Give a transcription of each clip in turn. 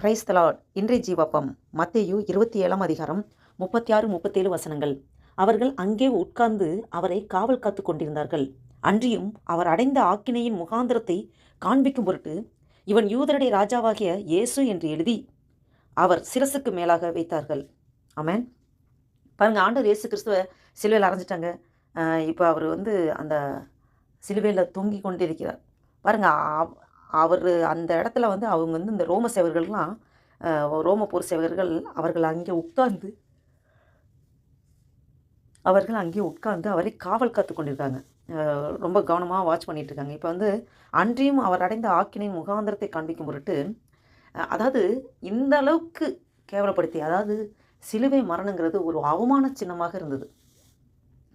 Price தலாட் இன்றைய ஜீவப்பம் மத்தேயு இருபத்தி ஏழாம் அதிகாரம் முப்பத்தி ஆறு முப்பத்தேழு வசனங்கள். அவர்கள் அங்கே உட்கார்ந்து அவரை காவல் காத்து கொண்டிருந்தார்கள். அன்றியும் அவர் அடைந்த ஆக்கினையின் முகாந்திரத்தை காண்பிக்கும் பொருட்டு இவன் யூதருடைய ராஜாவாகிய இயேசு என்று எழுதி அவர் சிரசுக்கு மேலாக வைத்தார்கள். ஆமேன். பாருங்க ஆண்டவர் இயேசு கிறிஸ்துவ சிலுவையில் அரைஞ்சிட்டாங்க இப்போ அவர் வந்து அந்த சிலுவையில் தொங்கி கொண்டிருக்கிறார். பாருங்க அவர் அந்த இடத்துல வந்து அவங்க வந்து இந்த ரோம சேவர்கள்லாம் ரோம போர் சேவர்கள் அவர்கள் அங்கே உட்கார்ந்து அவர்கள் அங்கே உட்கார்ந்து அவரை காவல் காத்து கொண்டிருக்காங்க. ரொம்ப கவனமாக வாட்ச் பண்ணிகிட்டு இருக்காங்க. இப்போ வந்து அன்றியும் அவர் அடைந்த ஆக்கினை முகாந்திரத்தை காண்பிக்கும் பொருட்டு அதாவது இந்த அளவுக்கு கேவலப்படுத்தி அதாவது சிலுவை மரணங்கிறது ஒரு அவமான சின்னமாக இருந்தது.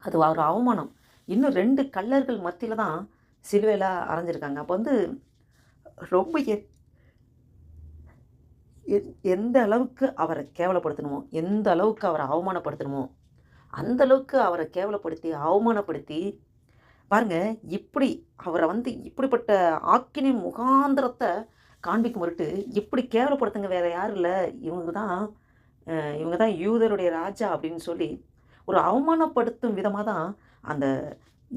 அது ஒரு அவமானம். இன்னும் ரெண்டு கல்லர்கள் மத்தியில் தான் சிலுவையில் அரைஞ்சிருக்காங்க. அப்போ வந்து ரொம்ப எந்த அளவுக்கு அவரை கேவலப்படுத்தணுமோ எந்த அளவுக்கு அவரை அவமானப்படுத்தணுமோ அந்த அளவுக்கு அவரை கேவலப்படுத்தி அவமானப்படுத்தி பாருங்க இப்படி அவரை வந்து இப்படிப்பட்ட ஆக்கினி முகாந்திரத்தை காண்பிக்கும் பொருட்டு இப்படி கேவலப்படுத்துங்க வேற யாரும் இல்லை. இவங்க தான் இவங்க தான் யூதருடைய ராஜா அப்படின்னு சொல்லி ஒரு அவமானப்படுத்தும் விதமாக தான் அந்த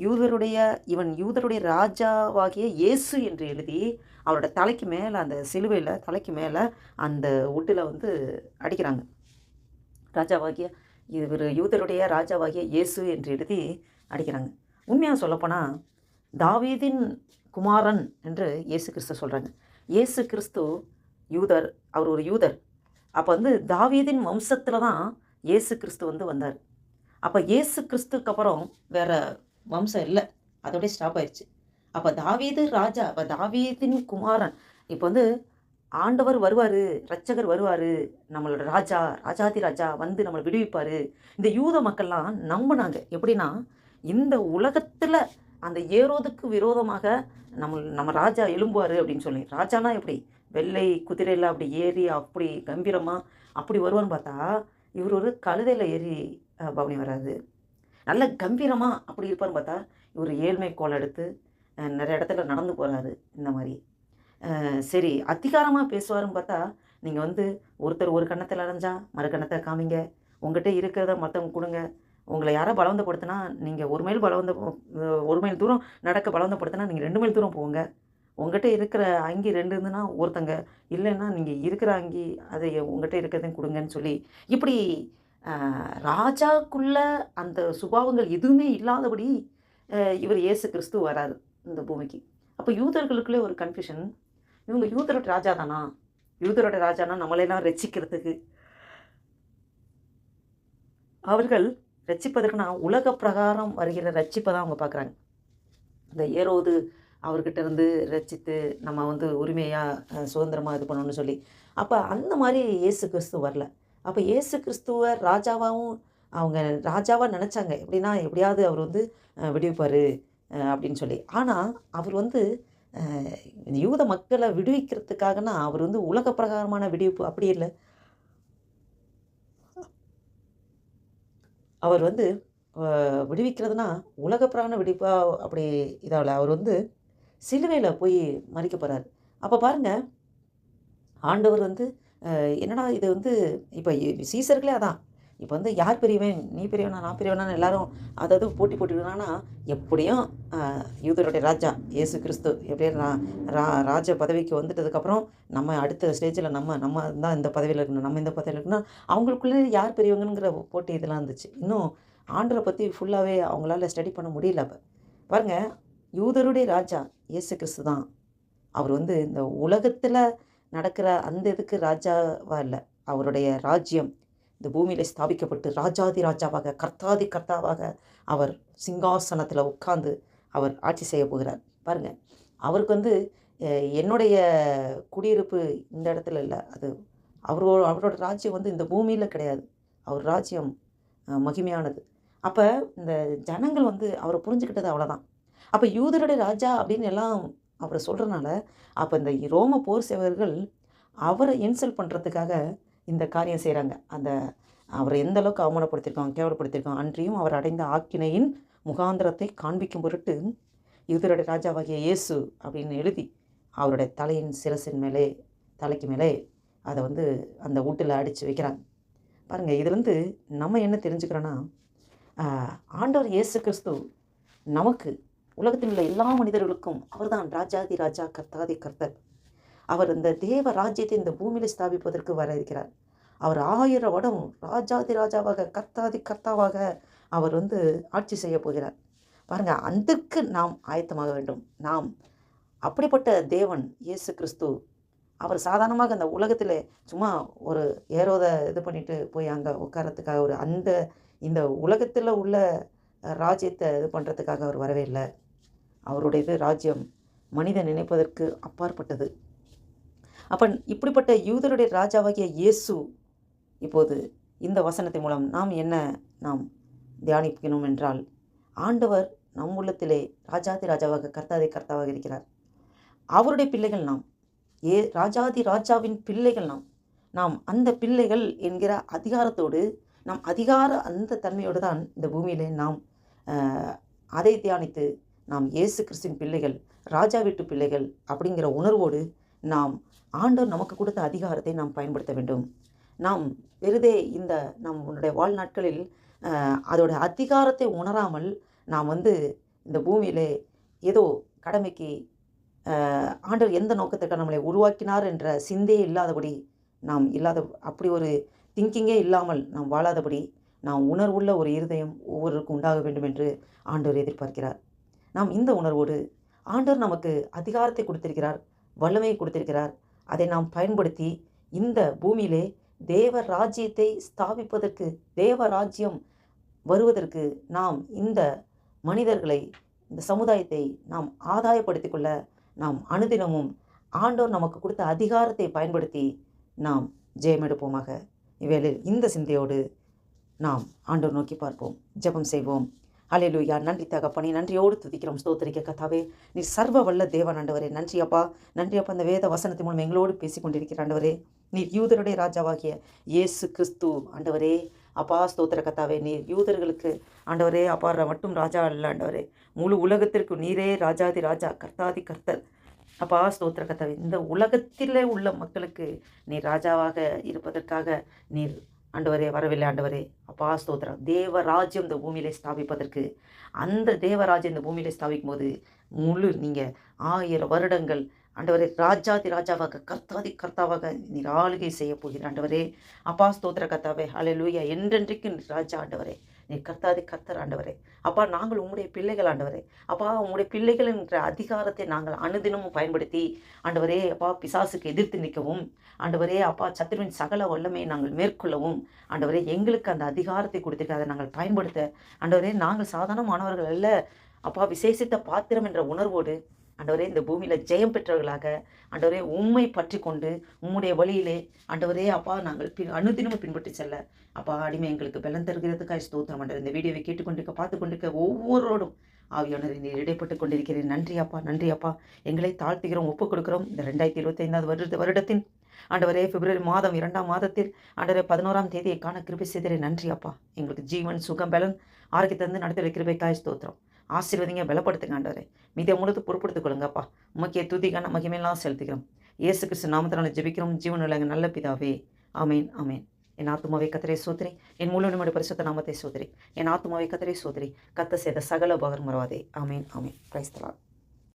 யூதருடைய இவன் யூதருடைய ராஜாவாகிய இயேசு என்று எழுதி அவரோட தலைக்கு மேலே அந்த சிலுவையில் தலைக்கு மேலே அந்த உட்டில் வந்து அடிக்கிறாங்க. ராஜாவாகிய இவர் யூதருடைய ராஜாவாகிய இயேசு என்று எழுதி அடிக்கிறாங்க. உண்மையாக சொல்லப்போனால் தாவீதின் குமாரன் என்று இயேசு கிறிஸ்து சொல்கிறாங்க இயேசு கிறிஸ்து யூதர் அவர் ஒரு யூதர். அப்போ வந்து தாவீதின் வம்சத்தில் தான் இயேசு கிறிஸ்து வந்து வந்தார். அப்போ இயேசு கிறிஸ்துக்கு அப்புறம் வேற வம்சம் இல்லை. அதோடய ஸ்டாப் ஆயிடுச்சு அப்போ தாவீது ராஜா அப்போ தாவீதின் குமாரன். இப்போ வந்து ஆண்டவர் வருவார் ரட்சகர் வருவார் நம்மளோட ராஜா ராஜாதி ராஜா வந்து நம்மளை விடுவிப்பார். இந்த யூத மக்கள்லாம் நம்பினாங்க. எப்படின்னா இந்த உலகத்தில் அந்த ஏரோதுக்கு விரோதமாக நம்ம நம்ம ராஜா எழும்புவார் அப்படின்னு சொல்லி. ராஜானா எப்படி? வெள்ளை குதிரையில் அப்படி ஏறி அப்படி கம்பீரமாக அப்படி வருவான்னு பார்த்தா இவர் ஒரு கழுதையில் ஏறி பவனி வராது நல்ல கம்பீரமாக அப்படி இருப்பார்னு பார்த்தா இவர் ஏழ்மை கோல் எடுத்து நிறைய இடத்துல நடந்து போகிறாரு இந்த மாதிரி. சரி அதிகாரமாக பேசுவாருன்னு பார்த்தா நீங்கள் வந்து ஒருத்தர் ஒரு கன்னத்தில் அரைஞ்சா மறு கண்ணத்தை காமிங்க. உங்ககிட்ட இருக்கிறத மற்றவங்க கொடுங்க. உங்களை யாரை பலவந்தப்படுத்தினா நீங்கள் ஒரு மைல் பலவந்த ஒரு மைல் தூரம் நடக்க பலவந்தப்படுத்தினா நீங்கள் ரெண்டு மைல் தூரம் போங்க. உங்கள்கிட்ட இருக்கிற அங்கி ரெண்டு இருந்துன்னா ஒருத்தங்க இல்லைன்னா நீங்கள் இருக்கிற அங்கி அதை உங்கள்கிட்ட இருக்கிறதையும் கொடுங்கன்னு சொல்லி இப்படி ராஜாக்குள்ள அந்த சுபாவங்கள் எதுவுமே இல்லாதபடி இவர் இயேசு கிறிஸ்து வராரு இந்த பூமிக்கு. அப்போ யூதர்களுக்குள்ளே ஒரு கன்ஃபியூஷன் இவங்க யூதரோட ராஜா தானா? யூதரோட ராஜானா? நம்மளெல்லாம் ரட்சிக்கிறதுக்கு. அவர்கள் ரட்சிப்பதற்குனா உலக பிரகாரம் வருகிற ரட்சிப்பை தான் அவங்க பார்க்குறாங்க. இந்த ஏரோது அவர்கிட்ட இருந்து ரட்சித்து நம்ம வந்து உரிமையாக சுதந்திரமாக இது பண்ணணும்னு சொல்லி. அப்போ அந்த மாதிரி இயேசு கிறிஸ்து வரல. அப்போ இயேசு கிறிஸ்துவ ராஜாவாகவும் அவங்க ராஜாவாக நினச்சாங்க. எப்படின்னா எப்படியாவது அவர் வந்து விடுவிப்பார் அப்படின்னு சொல்லி. ஆனால் அவர் வந்து யூத மக்களை விடுவிக்கிறதுக்காகனா அவர் வந்து உலக பிரகாரமான விடுவிப்பு அப்படி இல்லை. அவர் வந்து விடுவிக்கிறதுனா உலக பிராண விடுவிப்பா அப்படி இதாகல. அவர் வந்து சிலுவையில் போய் மறிக்க போகிறார் அப்போ பாருங்க ஆண்டவர் வந்து என்னடா இது வந்து இப்போ சீசர்களே அதான். இப்போ வந்து யார் பெரியவன்? நீ பெரியவனா நான் பெரியவனான்னு எல்லாரும் அதாவது போட்டி போட்டுக்கிட்டானா எப்படியும் யூதருடைய ராஜா இயேசு கிறிஸ்து எப்படியே ரா- ரா ராஜ பதவிக்கு வந்துட்டதுக்கப்புறம் நம்ம அடுத்த ஸ்டேஜில் நம்ம நம்ம தான் இந்த பதவியில் இருக்கணும் நம்ம இந்த பதவியில் இருக்கணும் அவங்களுக்குள்ளே யார் பெரியவங்கிற போட்டி இதெல்லாம் இருந்துச்சு. இன்னும் ஆண்டரை பற்றி ஃபுல்லாகவே அவங்களால ஸ்டடி பண்ண முடியல அப்போ. பாருங்கள் யூதருடைய ராஜா இயேசு கிறிஸ்து தான். அவர் வந்து இந்த உலகத்தில் நடக்கிற அந்த இதுக்கு ராஜாவாக இல்லை. அவருடைய ராஜ்யம் இந்த பூமியில் ஸ்தாபிக்கப்பட்டு ராஜாதி ராஜாவாக கர்த்தாதி கர்த்தாவாக அவர் சிங்காசனத்தில் உட்கார்ந்து அவர் ஆட்சி செய்ய போகிறார். பாருங்கள் அவருக்கு வந்து என்னுடைய குடியிருப்பு இந்த இடத்துல இல்லை. அது அவரோட அவரோட ராஜ்யம் வந்து இந்த பூமியில் கிடையாது. அவர் ராஜ்யம் மகிமையானது. அப்போ இந்த ஜனங்கள் வந்து அவரை புரிஞ்சுக்கிட்டது அவ்வளோதான் அப்போ யூதருடைய ராஜா அப்படின்னு எல்லாம் அவரை சொல்கிறனால அப்போ இந்த ரோம போர் சேவர்கள் அவரை இன்சல்ட் பண்ணுறதுக்காக இந்த காரியம் செய்கிறாங்க அந்த அவரை எந்த அளவுக்கு கேவலப்படுத்தியிருக்கோம் அன்றியும் அவர் அடைந்த ஆக்கினையின் முகாந்திரத்தை காண்பிக்கும் பொருட்டு யூதருடைய ராஜாவாகிய இயேசு அப்படின்னு எழுதி அவருடைய தலையின் சிரசின் மேலே தலைக்கு மேலே அதை வந்து அந்த வீட்டில் அடித்து வைக்கிறாங்க. பாருங்கள் இதுலேருந்து நம்ம என்ன தெரிஞ்சுக்கிறோன்னா ஆண்டவர் இயேசு கிறிஸ்து நமக்கு உலகத்தில் உள்ள எல்லா மனிதர்களுக்கும் அவர்தான் ராஜாதி ராஜா கர்த்தாதி கர்த்தர். அவர் இந்த தேவ ராஜ்யத்தை இந்த பூமியில் ஸ்தாபிப்பதற்கு வர இருக்கிறார். அவர் ஆயிரம் வடம் ராஜாதி ராஜாவாக கர்த்தாதி கர்த்தாவாக அவர் வந்து ஆட்சி செய்ய போகிறார். பாருங்க அதற்கு நாம் ஆயத்தமாக வேண்டும். நாம் அப்படிப்பட்ட தேவன் இயேசு கிறிஸ்து அவர் சாதாரணமாக அந்த உலகத்தில் சும்மா ஒரு ஏரோத இது பண்ணிட்டு போய் அங்கே உட்காரத்துக்காக ஒரு அந்த இந்த உலகத்தில் உள்ள ராஜ்யத்தை இது பண்ணுறதுக்காக அவர் வரவே இல்லை. அவருடைய இது ராஜ்யம் மனிதன் நினைப்பதற்கு அப்பாற்பட்டது. அப்போ இப்படிப்பட்ட யூதருடைய ராஜாவாகிய இயேசு இப்போது இந்த வசனத்தின் மூலம் நாம் என்ன நாம் தியானிக்கணும் என்றால் ஆண்டவர் நம் உள்ளத்திலே ராஜாதி ராஜாவாக கர்த்தாதி கர்த்தாவாக இருக்கிறார். அவருடைய பிள்ளைகள் நாம் ஏ ராஜாதி ராஜாவின் பிள்ளைகள் நாம் நாம் அந்த பிள்ளைகள் என்கிற அதிகாரத்தோடு நாம் அதிகார அந்த தன்மையோடு தான் இந்த பூமியிலே நாம் அதை தியானித்து நாம் இயேசு கிறிஸ்துவின் பிள்ளைகள் ராஜா வீட்டு பிள்ளைகள் அப்படிங்கிற உணர்வோடு நாம் ஆண்டவர் நமக்கு கொடுத்த அதிகாரத்தை நாம் பயன்படுத்த வேண்டும். நாம் வெறுதே இந்த நம்முடைய வாழ்நாட்களில் அதோட அதிகாரத்தை உணராமல் நாம் வந்து இந்த பூமியிலே ஏதோ கடமைக்கு ஆண்டவர் எந்த நோக்கத்திற்காக நம்மளை உருவாக்கினார் என்ற சிந்தையே இல்லாதபடி நாம் இல்லாத அப்படி ஒரு திங்கிங்கே இல்லாமல் நாம் வாழாதபடி நாம் உணர்வுள்ள ஒரு இருதயம் ஒவ்வொருவருக்கும் உண்டாக வேண்டும் என்று ஆண்டவர் எதிர்பார்க்கிறார். நாம் இந்த உணர்வோடு ஆண்டவர் நமக்கு அதிகாரத்தை கொடுத்திருக்கிறார் வல்லமையை கொடுத்திருக்கிறார் அதை நாம் பயன்படுத்தி இந்த பூமியிலே தேவ ராஜ்யத்தை ஸ்தாபிப்பதற்கு தேவ ராஜ்யம் வருவதற்கு நாம் இந்த மனிதர்களை இந்த சமுதாயத்தை நாம் ஆதாயப்படுத்திக் கொள்ள நாம் அனுதினமும் ஆண்டோர் நமக்கு கொடுத்த அதிகாரத்தை பயன்படுத்தி நாம் ஜெயமெடுப்போமாக. இவ்வேளில் இந்த சிந்தையோடு நாம் ஆண்டோர் நோக்கி பார்ப்போம் ஜெபம் செய்வோம். அலையலூயா நன்றி தகப்பனே நன்றியோடு துதிக்கிறோம் ஸ்தோத்திரிக்க கத்தாவே. நீ சர்வ வல்ல தேவன் ஆண்டவரே நன்றி அப்பா. நன்றி அப்பா அந்த வேத வசனத்தின் மூலம் எங்களோடு பேசி கொண்டிருக்கிற ஆண்டவரே. நீர் யூதருடைய ராஜாவாகிய இயேசு கிறிஸ்து ஆண்டவரே. அப்பா ஸ்தோத்திர கத்தாவே நீர் யூதர்களுக்கு ஆண்டவரே அப்பா மட்டும் ராஜா அல்ல ஆண்டவரே. முழு உலகத்திற்கு நீரே ராஜாதி ராஜா கர்த்தாதி கர்த்தர். அப்பா ஸ்தோத்திர கத்தாவே இந்த உலகத்திலே உள்ள மக்களுக்கு நீர் ராஜாவாக இருப்பதற்காக நீர் ஆண்டவரே வரவில்லை ஆண்டவரே. அப்பா ஸ்தோத்திரம். தேவ ராஜ்யம் இந்த பூமியிலே ஸ்தாபிப்பதற்கு. அந்த தேவராஜ்யம் இந்த பூமியிலே ஸ்தாபிக்கும் போது முழு நீங்கள் ஆயிரம் வருடங்கள் ஆண்டவரே ராஜாதி ராஜாவாக கர்த்தாதி கர்த்தாவாக நீர் ஆளுகை செய்ய போகிற ஆண்டவரே. அப்பா ஸ்தோத்திர கர்த்தாவே ஹalleluya என்றென்றைக்கு ராஜா ஆண்டவரே. கர்த்தாதி கர்த்தர் ஆண்டவரே. அப்பா நாங்கள் உங்களுடைய பிள்ளைகள் ஆண்டவரே. அப்பா உங்களுடைய பிள்ளைகள் என்ற அதிகாரத்தை நாங்கள் அனுதினமும் பயன்படுத்தி ஆண்டவரே அப்பா பிசாசுக்கு எதிர்த்து நிற்கவும் ஆண்டவரே அப்பா சத்துருவின் சகல வல்லமையை நாங்கள் மேற்கொள்ளவும் ஆண்டவரே எங்களுக்கு அந்த அதிகாரத்தை கொடுத்துட்டு அதை நாங்கள் பயன்படுத்த ஆண்டவரே நாங்கள் சாதாரணமானவர்கள் அல்ல. அப்பா விசேஷித்த பாத்திரம் என்ற உணர்வோடு ஆண்டவரே இந்த பூமியில் ஜெயம் பெற்றவர்களாக ஆண்டவரே உண்மை பற்றி கொண்டு உம்முடைய வழியிலே ஆண்டவரே அப்பா நாங்கள் பின் அனுதினமும் பின்பற்றி செல்ல. அப்பா அடிமை எங்களுக்கு பலன் தருகிறதுக்காக ஸ்தோத்திரம். ஆண்டவர் இந்த வீடியோவை கேட்டுக்கொண்டிருக்க பார்த்து கொண்டிருக்க ஒவ்வொருவரோடும் ஆவியானவரை நீர் இடைப்பட்டு கொண்டிருக்கிறேன். நன்றி அப்பா நன்றி அப்பா. எங்களை தாழ்த்துகிறோம் ஒப்புக் கொடுக்கிறோம். இந்த ரெண்டாயிரத்தி இருபத்தைந்தாவது வருட வருடத்தின் ஆண்டவரே பிப்ரவரி மாதம் இரண்டாம் மாதத்தில் ஆண்டவரே பதினோராம் தேதியை காண கிருபை செய்தரே. நன்றி அப்பா. எங்களுக்கு ஜீவன் சுகம் பலன் ஆரோக்கியத்திலிருந்து தந்து நடத்துகிற கிருபைக்காய் ஸ்தோத்திரம். ஆசீர்வதிங்க பலப்படுத்துங்க ஆண்டவரே மீதை முழுது பொறுப்படுத்திக் கொள்ளுங்கப்பா. உமக்கே துதிக்கான மகிமையெல்லாம் செலுத்துகிறோம். இயேசு கிறிஸ்து நாமத்தினால ஜெபிக்கிறோம். ஜீவனுள்ள எங்கள் நல்ல பிதாவே. ஆமேன் ஆமேன். என் ஆத்மாவை கத்தரை சோதரி. என் முழு நம்முடைய பரிசுத்த நாமத்தை சோதரி. என் ஆத்மாவை கத்தரை சோதரி. கத்த செய்த சகல உபகரம் மறவாதே ஆமேன் ஆமேன். கிரைஸ்தலான்